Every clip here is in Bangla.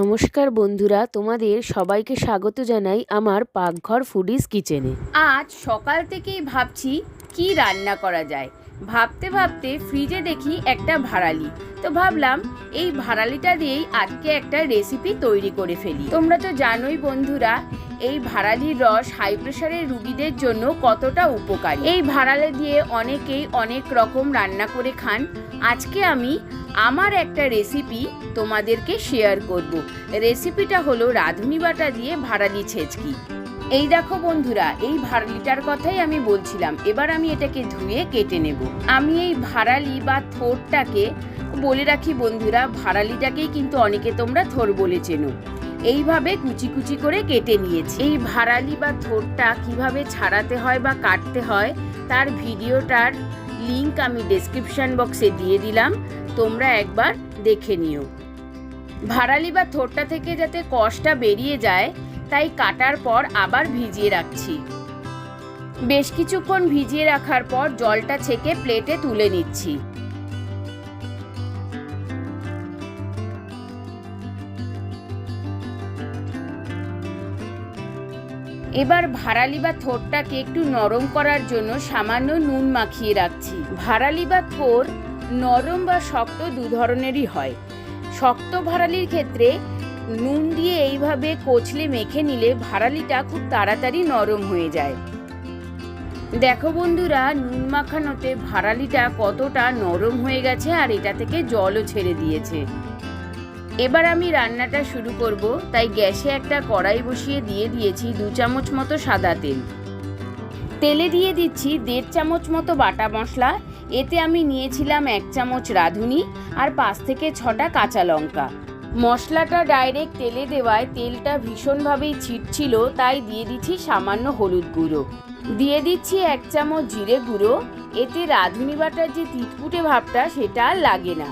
নমস্কার বন্ধুরা, তোমাদের সবাইকে স্বাগত জানাই আমার পাকঘর ফুডিজ কিচেনে। আজ সকাল থেকেই ভাবছি কি রান্না করা যায়। ভাবতে ভাবতে ফ্রিজে দেখি একটা ভাড়ালি। তো ভাবলাম এই ভাড়ালিটা দিয়েই আজকে একটা রেসিপি তৈরি করে ফেলি। তোমরা তো জানোই বন্ধুরা, এই ভাড়ালির রস হাই প্রেশারের রুগীদের জন্য কতটা উপকারী। এই ভাড়ালে দিয়ে অনেকেই অনেক রকম রান্না করে খান। আজকে আমি আমার একটা রেসিপি তোমাদেরকে শেয়ার করব। রেসিপিটা হলো রাঁধুনি বাটা দিয়ে ভাড়ালি ছেচকি। এই দেখো বন্ধুরা, এই ভাড়ালিটার কথাই আমি বলছিলাম। এবার আমি এটাকে ধুয়ে কেটে নেব। আমি এই ভাড়ালি বা থোরটাকে, বলে রাখি বন্ধুরা, ভাড়ালিটাকেই কিন্তু অনেকে তোমরা থোর বলে চেনো। এইভাবে কুচি কুচি করে কেটে নিয়েছি। এই ভাড়ালি বা থোরটা কীভাবে ছাড়াতে হয় বা কাটতে হয়, তার ভিডিওটার লিংক আমি ডেসক্রিপশান বক্সে দিয়ে দিলাম। তোমরা একবার দেখে নিও। ভাড়ালি বা থোরটা থেকে যাতে কষটা বেরিয়ে যায়, তাই কাটার পর আবার ভিজিয়ে রাখছি। বেশ কিছুক্ষণ ভিজিয়ে রাখার পর জলটা ছেঁকে প্লেটে তুলে নিচ্ছি। এবার ভাড়ালি বা থোরটাকে একটু নরম করার জন্য সামান্য নুন মাখিয়ে রাখছি। ভাড়ালি বা থোর নরম বা শক্ত দু ধরনেরই হয়। শক্ত ভাড়ালির ক্ষেত্রে নুন দিয়ে এইভাবে কোচলে মেখে নিলে ভাড়ালিটা খুব তাড়াতাড়ি নরম হয়ে যায়। দেখো বন্ধুরা, নুন মাখানোতে ভাড়ালিটা কতটা নরম হয়ে গেছে আর এটা থেকে জলও ছেড়ে দিয়েছে। এবার আমি রান্নাটা শুরু করব, তাই গ্যাসে একটা কড়াই বসিয়ে দিয়ে দিয়েছি দু চামচ মতো সাদা তেল। তেলে দিয়ে দিচ্ছি দেড় চামচ মতো বাটা মশলা, এতে আমি নিয়েছিলাম এক চামচ রাঁধুনি আর পাঁচ থেকে ছটা কাঁচা লঙ্কা। মশলাটা ডাইরেক্ট তেলে দেওয়ায় তেলটা ভীষণভাবেই ছিটছিল, তাই দিয়ে দিচ্ছি সামান্য হলুদ গুঁড়ো। দিয়ে দিচ্ছি এক চামচ জিরে গুঁড়ো, এতে রাঁধুনি বাটার যে তিতকুটে ভাবটা সেটা আর লাগে না।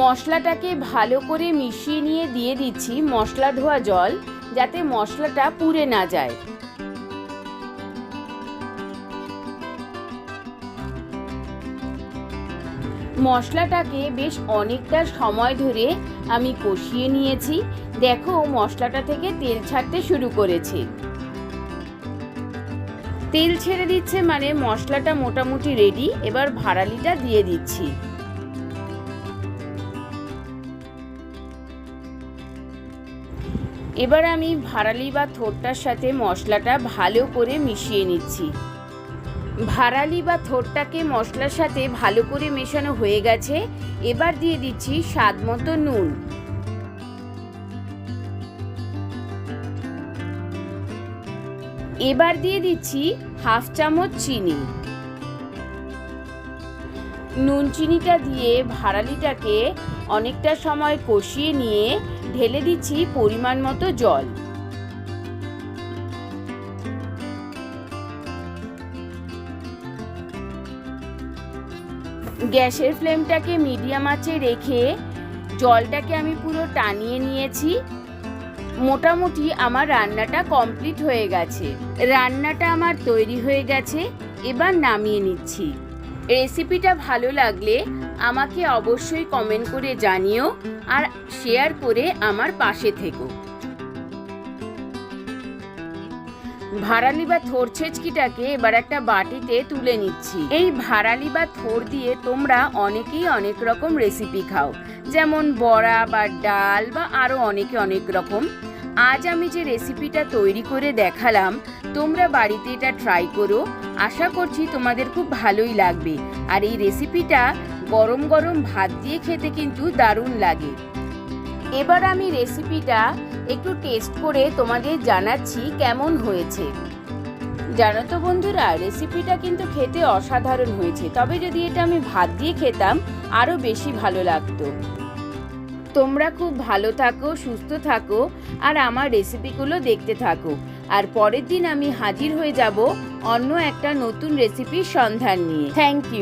মশলাটাকে ভালো করে মিশিয়ে নিয়ে দিয়ে দিচ্ছি মশলা ধোয়া জল, যাতে মশলাটা পুড়ে না যায়। মশলাটাকে বেশ অনেকটা সময় ধরে আমি কষিয়ে নিয়েছি। দেখো, মশলাটা থেকে তেল ছাড়তে শুরু করেছে। তেল ছেড়ে দিচ্ছে মানে মশলাটা মোটামুটি রেডি এবার ভাড়ালিটা দিয়ে দিচ্ছি। এবার আমি ভাড়ালি বা থোরটার সাথে মশলাটা ভালো করে মিশিয়ে নিচ্ছি। ভাড়ালি বা থোরটাকে মশলার সাথে ভালো করে মেশানো হয়ে গেছে। এবার দিয়ে দিচ্ছি স্বাদ মতো নুন। এবার দিয়ে দিচ্ছি হাফ চামচ চিনি। নুন চিনিটা দিয়ে ভাড়ালিটাকে অনেকটা সময় কষিয়ে নিয়ে ঢেলে দিচ্ছি পরিমাণ মতো জল। গ্যাসের ফ্লেমটাকে মিডিয়াম আঁচে রেখে জলটাকে আমি পুরো টানিয়ে নিয়েছি। মোটামুটি আমার রান্নাটা কমপ্লিট হয়ে গেছে। রান্নাটা আমার তৈরি হয়ে গেছে। এবার নামিয়ে নিচ্ছি। রেসিপিটা ভালো লাগলে আমাকে অবশ্যই কমেন্ট করে জানিও আর শেয়ার করে আমার পাশে থেকো। ভাড়ালি বা থোর ছেচকিটাকে এবার একটা বাটিতে তুলে নিচ্ছি। এই ভাড়ালি বা থোর দিয়ে তোমরা অনেকেই অনেক রকম রেসিপি খাও। যেমন বড়া বা ডাল বা আরও অনেকে অনেক রকম। আজ আমি যে রেসিপিটা তৈরি করে দেখালাম, তোমরা বাড়িতে এটা ট্রাই করো। আশা করছি তোমাদের খুব ভালোই লাগবে। আর এই রেসিপিটা গরম গরম ভাত দিয়ে খেতে কিন্তু দারুণ লাগে। এবার আমি রেসিপিটা একটু টেস্ট করে তোমাদের জানাচ্ছি কেমন হয়েছে। জানো তো বন্ধুরা রেসিপিটা কিন্তু খেতে অসাধারণ হয়েছে। তবে যদি এটা আমি ভাত দিয়ে খেতাম, আরও বেশি ভালো লাগতো। তোমরা খুব ভালো থাকো, সুস্থ থাকো আর আমার রেসিপিগুলো দেখতে থাকো। আর পরের দিন আমি হাজির হয়ে যাব অন্য একটা নতুন রেসিপির সন্ধান নিয়ে। Thank you